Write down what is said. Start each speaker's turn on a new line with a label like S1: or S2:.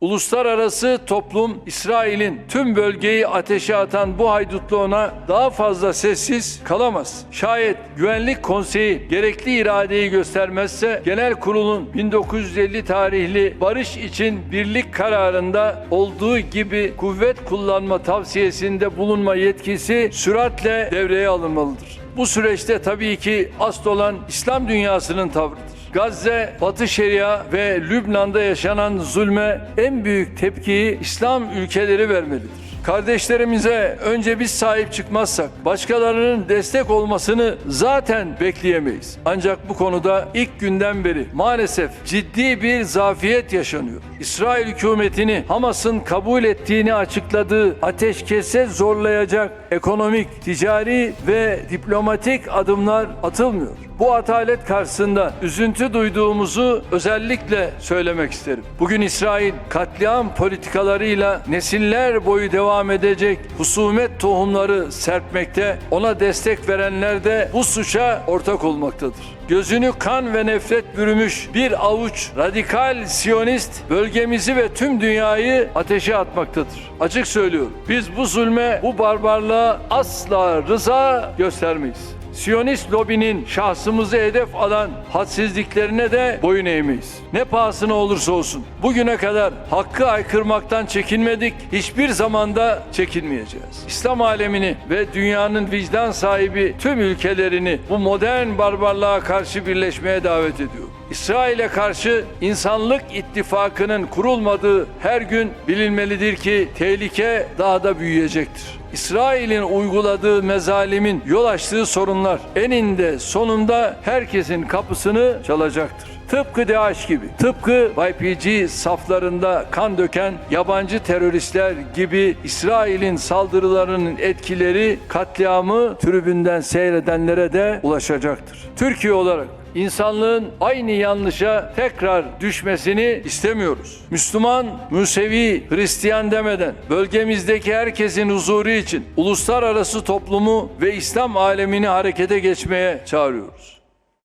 S1: Uluslararası toplum İsrail'in tüm bölgeyi ateşe atan bu haydutluğuna daha fazla sessiz kalamaz. Şayet Güvenlik Konseyi gerekli iradeyi göstermezse Genel Kurul'un 1950 tarihli barış için birlik kararında olduğu gibi kuvvet kullanma tavsiyesinde bulunma yetkisi süratle devreye alınmalıdır. Bu süreçte tabii ki asıl olan İslam dünyasının tavrıdır. Gazze, Batı Şeria ve Lübnan'da yaşanan zulme en büyük tepkiyi İslam ülkeleri vermelidir. Kardeşlerimize önce biz sahip çıkmazsak başkalarının destek olmasını zaten bekleyemeyiz. Ancak bu konuda ilk günden beri maalesef ciddi bir zafiyet yaşanıyor. İsrail hükümetini Hamas'ın kabul ettiğini açıkladığı ateşkese zorlayacak ekonomik, ticari ve diplomatik adımlar atılmıyor. Bu atalet karşısında üzüntü duyduğumuzu özellikle söylemek isterim. Bugün İsrail katliam politikalarıyla nesiller boyu devam edecek husumet tohumları serpmekte, ona destek verenler de bu suça ortak olmaktadır. Gözünü kan ve nefret bürümüş bir avuç radikal siyonist bölgemizi ve tüm dünyayı ateşe atmaktadır. Açık söylüyorum. Biz bu zulme, bu barbarlığa asla rıza göstermeyiz. Siyonist lobinin şahsımızı hedef alan hadsizliklerine de boyun eğmeyiz. Ne pahasına olursa olsun. Bugüne kadar hakkı aykırmaktan çekinmedik, hiçbir zamanda çekinmeyeceğiz. İslam alemini ve dünyanın vicdan sahibi tüm ülkelerini bu modern barbarlığa karşı birleşmeye davet ediyor. İsrail'e karşı insanlık ittifakının kurulmadığı her gün bilinmelidir ki tehlike daha da büyüyecektir. İsrail'in uyguladığı mezalimin yol açtığı sorunlar eninde sonunda herkesin kapısını çalacaktır. Tıpkı DAEŞ gibi, tıpkı YPG saflarında kan döken yabancı teröristler gibi İsrail'in saldırılarının etkileri katliamı tribünden seyredenlere de ulaşacaktır. Türkiye olarak İnsanlığın aynı yanlışa tekrar düşmesini istemiyoruz. Müslüman, Musevi, Hristiyan demeden bölgemizdeki herkesin huzuru için uluslararası toplumu ve İslam alemini harekete geçmeye çağırıyoruz.